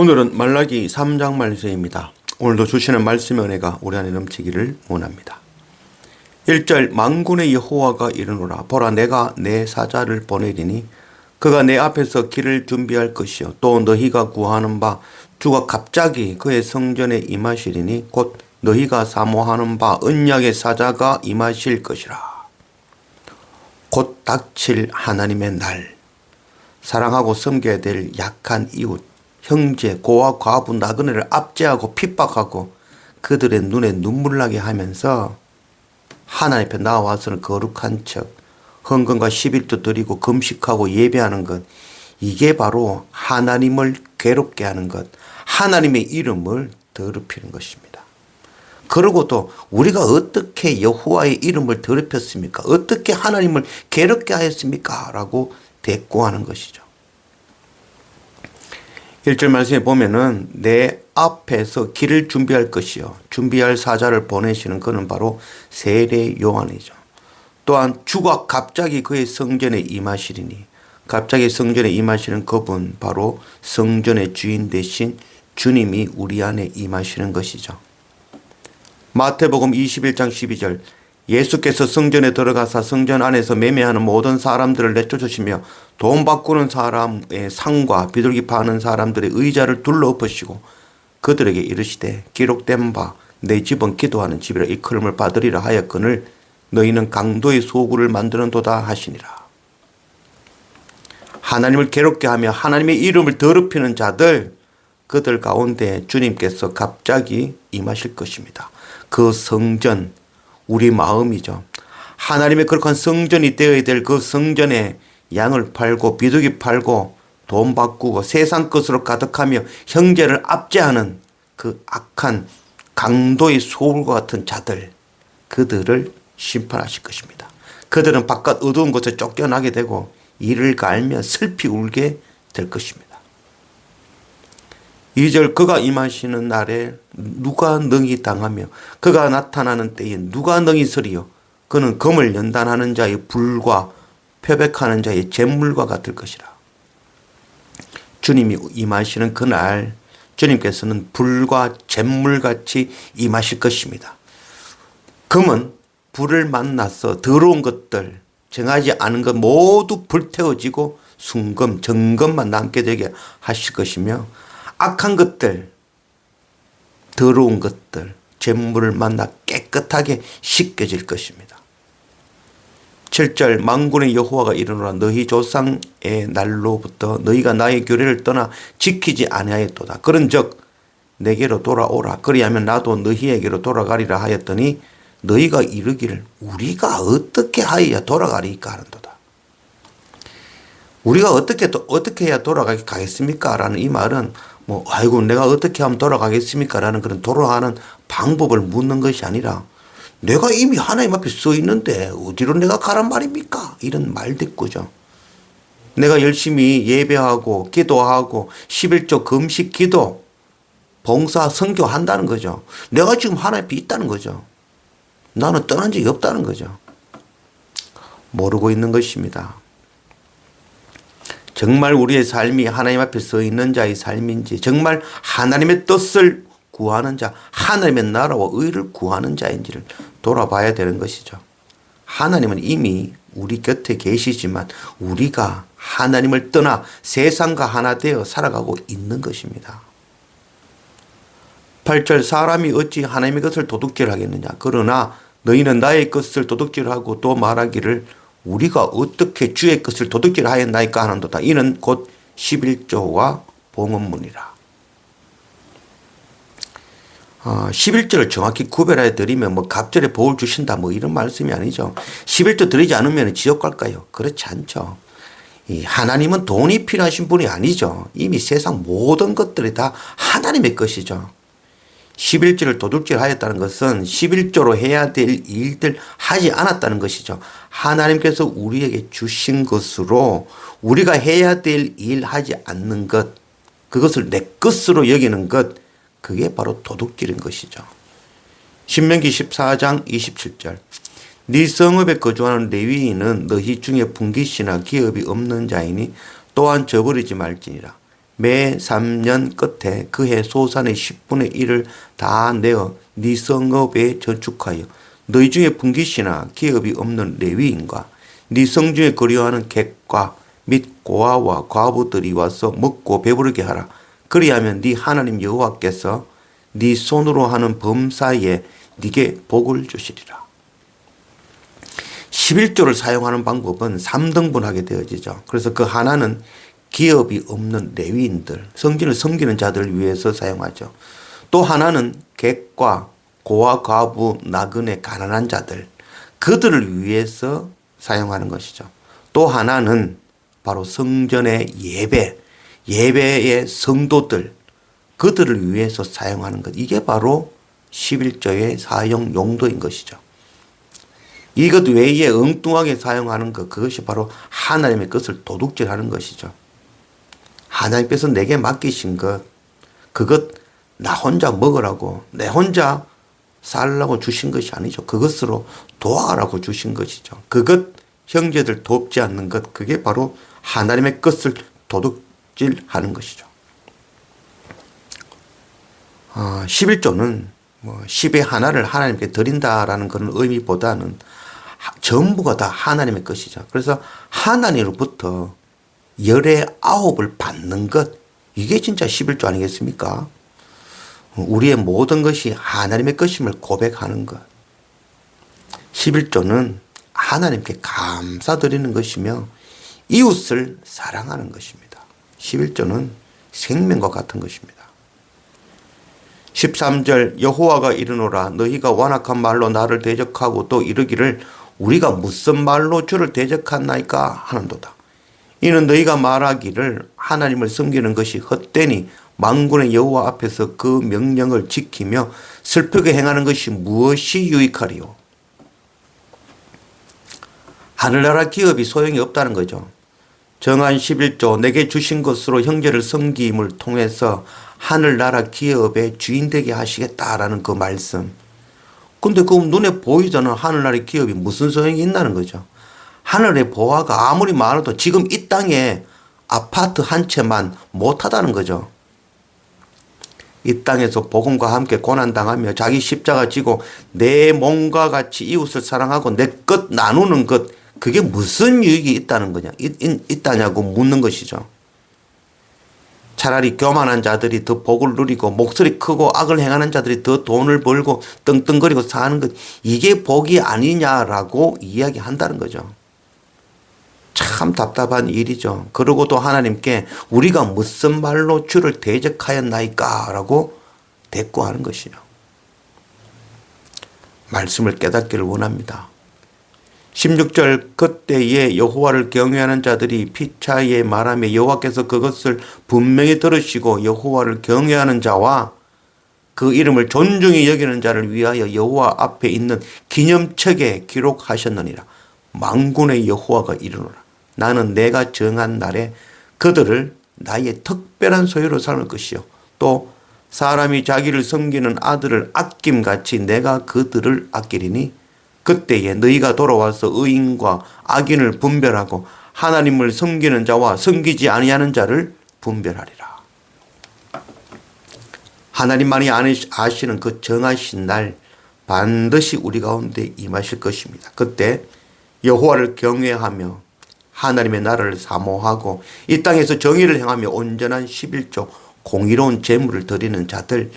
오늘은 말라기 3장 말씀입니다. 오늘도 주시는 말씀의 은혜가 우리 안에 넘치기를 원합니다. 1절 망군의 여호와가 이르노라. 보라 내가 내 사자를 보내리니 그가 내 앞에서 길을 준비할 것이요. 또 너희가 구하는 바 주가 갑자기 그의 성전에 임하시리니 곧 너희가 사모하는 바 언약의 사자가 임하실 것이라. 곧 닥칠 하나님의 날. 사랑하고 섬겨야 될 약한 이웃, 형제, 고아, 과부, 나그네를 압제하고 핍박하고 그들의 눈에 눈물 나게 하면서 하나님 앞에 나와서는 거룩한 척, 헌금과 11도 드리고 금식하고 예배하는 것, 이게 바로 하나님을 괴롭게 하는 것, 하나님의 이름을 더럽히는 것입니다. 그리고 또 우리가 어떻게 여호와의 이름을 더럽혔습니까? 어떻게 하나님을 괴롭게 하였습니까? 라고 대꾸하는 것이죠. 1절 말씀에 보면은 내 앞에서 길을 준비할 것이요. 준비할 사자를 보내시는 그는 바로 세례 요한이죠. 또한 주가 갑자기 그의 성전에 임하시리니 갑자기 성전에 임하시는 그분 바로 성전의 주인 대신 주님이 우리 안에 임하시는 것이죠. 마태복음 21장 12절 예수께서 성전에 들어가사 성전 안에서 매매하는 모든 사람들을 내쫓으시며 돈 바꾸는 사람의 상과 비둘기 파는 사람들의 의자를 둘러 엎으시고 그들에게 이르시되 기록된 바 내 집은 기도하는 집이라 이끌음을 받으리라 하였거늘 너희는 강도의 소굴을 만드는 도다 하시니라. 하나님을 괴롭게 하며 하나님의 이름을 더럽히는 자들 그들 가운데 주님께서 갑자기 임하실 것입니다. 그 성전 우리 마음이죠. 하나님의 그렇게 성전이 되어야 될 그 성전에 양을 팔고 비둘기 팔고 돈 바꾸고 세상 것으로 가득하며 형제를 압제하는 그 악한 강도의 소울과 같은 자들 그들을 심판하실 것입니다. 그들은 바깥 어두운 곳에 쫓겨나게 되고 이를 갈며 슬피 울게 될 것입니다. 2절 그가 임하시는 날에 누가 능히 당하며 그가 나타나는 때에 누가 능히 서리요 그는 검을 연단하는 자의 불과 표백하는 자의 잿물과 같을 것이라. 주님이 임하시는 그날 주님께서는 불과 잿물같이 임하실 것입니다. 금은 불을 만나서 더러운 것들 정하지 않은 것 모두 불태워지고 순금 정금만 남게 되게 하실 것이며 악한 것들 더러운 것들 잿물을 만나 깨끗하게 씻겨질 것입니다. 7절 망군의 여호와가 이르노라 너희 조상의 날로부터 너희가 나의 교례를 떠나 지키지 아니하였도다. 그런즉 내게로 돌아오라. 그리하면 나도 너희에게로 돌아가리라 하였더니 너희가 이르기를 우리가 어떻게 하여야 돌아가리까 하는도다. 우리가 어떻게 또 어떻게 해야 돌아가게 가겠습니까? 라는 이 말은 뭐 아이고 내가 어떻게 하면 돌아가겠습니까? 라는 그런 돌아가는 방법을 묻는 것이 아니라 내가 이미 하나님 앞에 서 있는데 어디로 내가 가란 말입니까? 이런 말대꾸죠. 내가 열심히 예배하고 기도하고 11조 금식 기도 봉사 선교 한다는 거죠. 내가 지금 하나님 앞에 있다는 거죠. 나는 떠난 적이 없다는 거죠. 모르고 있는 것입니다. 정말 우리의 삶이 하나님 앞에 서 있는 자의 삶인지, 정말 하나님의 뜻을 구하는 자, 하나님의 나라와 의를 구하는 자인지를 돌아봐야 되는 것이죠. 하나님은 이미 우리 곁에 계시지만 우리가 하나님을 떠나 세상과 하나 되어 살아가고 있는 것입니다. 8절 사람이 어찌 하나님의 것을 도둑질하겠느냐 그러나 너희는 나의 것을 도둑질하고 또 말하기를 우리가 어떻게 주의 것을 도둑질 하였나이까 하는도다. 이는 곧 11조와 봉헌문이라. 어, 11조를 정확히 구별해 드리면 뭐 갑절에 복을 주신다 뭐 이런 말씀이 아니죠. 11조 드리지 않으면 지옥 갈까요? 그렇지 않죠. 이 하나님은 돈이 필요하신 분이 아니죠. 이미 세상 모든 것들이 다 하나님의 것이죠 11조를 도둑질 하였다는 것은 11조로 해야 될 일들 하지 않았다는 것이죠. 하나님께서 우리에게 주신 것으로 우리가 해야 될 일 하지 않는 것, 그것을 내 것으로 여기는 것, 그게 바로 도둑질인 것이죠. 신명기 14장 27절. 네 성읍에 거주하는 레위인은 너희 중에 분깃이나 기업이 없는 자이니 또한 저버리지 말지니라. 매 3년 끝에 그해 소산의 10분의 1을 다 내어 네 성읍에 저축하여 너희 중에 분깃이나 기업이 없는 레위인과 네 성중에 거류하는 객과 및 고아와 과부들이 와서 먹고 배부르게 하라. 그리하면 네 하나님 여호와께서 네 손으로 하는 범사에 네게 복을 주시리라. 11조를 사용하는 방법은 3등분하게 되어지죠. 그래서 그 하나는 기업이 없는 레위인들, 성진을 섬기는 자들을 위해서 사용하죠. 또 하나는 객과 고아 과부 나그네 가난한 자들 그들을 위해서 사용하는 것이죠. 또 하나는 바로 성전의 예배, 예배의 성도들 그들을 위해서 사용하는 것. 이게 바로 11조의 사용 용도인 것이죠. 이것 외에 엉뚱하게 사용하는 것, 그것이 바로 하나님의 것을 도둑질하는 것이죠. 하나님께서 내게 맡기신 것, 그것 나 혼자 먹으라고, 내 혼자 살라고 주신 것이 아니죠. 그것으로 도와라고 주신 것이죠. 그것 형제들 돕지 않는 것, 그게 바로 하나님의 것을 도둑질 하는 것이죠. 어, 11조는 뭐 10의 하나를 하나님께 드린다라는 그런 의미보다는 하- 전부가 다 하나님의 것이죠. 그래서 하나님으로부터 열의 아홉을 받는 것, 이게 진짜 11조 아니겠습니까? 우리의 모든 것이 하나님의 것임을 고백하는 것. 11조는 하나님께 감사드리는 것이며 이웃을 사랑하는 것입니다. 11조는 생명과 같은 것입니다. 13절 여호와가 이르노라 너희가 완악한 말로 나를 대적하고 또 이르기를 우리가 무슨 말로 주를 대적하나이까 하는도다. 이는 너희가 말하기를 하나님을 섬기는 것이 헛되니 만군의 여호와 앞에서 그 명령을 지키며 슬프게 행하는 것이 무엇이 유익하리요? 하늘나라 기업이 소용이 없다는 거죠. 정한 11조 내게 주신 것으로 형제를 섬김을 통해서 하늘나라 기업의 주인 되게 하시겠다라는 그 말씀. 근데 그 눈에 보이잖아 하늘나라 기업이 무슨 소용이 있나는 거죠. 하늘의 보화가 아무리 많아도 지금 이 땅에 아파트 한 채만 못하다는 거죠. 이 땅에서 복음과 함께 고난당하며 자기 십자가 지고 내 몸과 같이 이웃을 사랑하고 내 것 나누는 것 그게 무슨 유익이 있다는 거냐 있, 있, 있다냐고 묻는 것이죠. 차라리 교만한 자들이 더 복을 누리고 목소리 크고 악을 행하는 자들이 더 돈을 벌고 떵떵거리고 사는 것 이게 복이 아니냐라고 이야기한다는 거죠. 참 답답한 일이죠. 그러고도 하나님께 우리가 무슨 말로 주를 대적하였나이까라고 대꾸하는 것이죠. 말씀을 깨닫기를 원합니다. 16절 그때에 여호와를 경외하는 자들이 피차에 말하며 여호와께서 그것을 분명히 들으시고 여호와를 경외하는 자와 그 이름을 존중히 여기는 자를 위하여 여호와 앞에 있는 기념책에 기록하셨느니라. 망군의 여호와가 이르노라. 나는 내가 정한 날에 그들을 나의 특별한 소유로 삼을 것이요. 또 사람이 자기를 섬기는 아들을 아낌같이 내가 그들을 아끼리니 그때에 너희가 돌아와서 의인과 악인을 분별하고 하나님을 섬기는 자와 섬기지 아니하는 자를 분별하리라. 하나님만이 아시- 아시는 그 정하신 날 반드시 우리 가운데 임하실 것입니다. 그때 여호와를 경외하며 하나님의 나라를 사모하고 이 땅에서 정의를 행하며 온전한 11조 공의로운 재물을 드리는 자들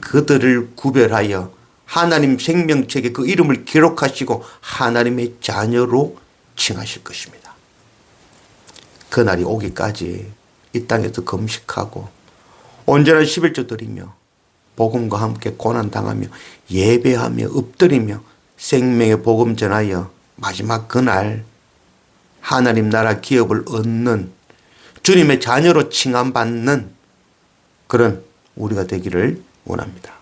그들을 구별하여 하나님 생명책에 그 이름을 기록하시고 하나님의 자녀로 칭하실 것입니다. 그날이 오기까지 이 땅에서 금식하고 온전한 11조 드리며 복음과 함께 고난 당하며 예배하며 엎드리며 생명의 복음 전하여 마지막 그날 하나님 나라 기업을 얻는 주님의 자녀로 칭함받는 그런 우리가 되기를 원합니다.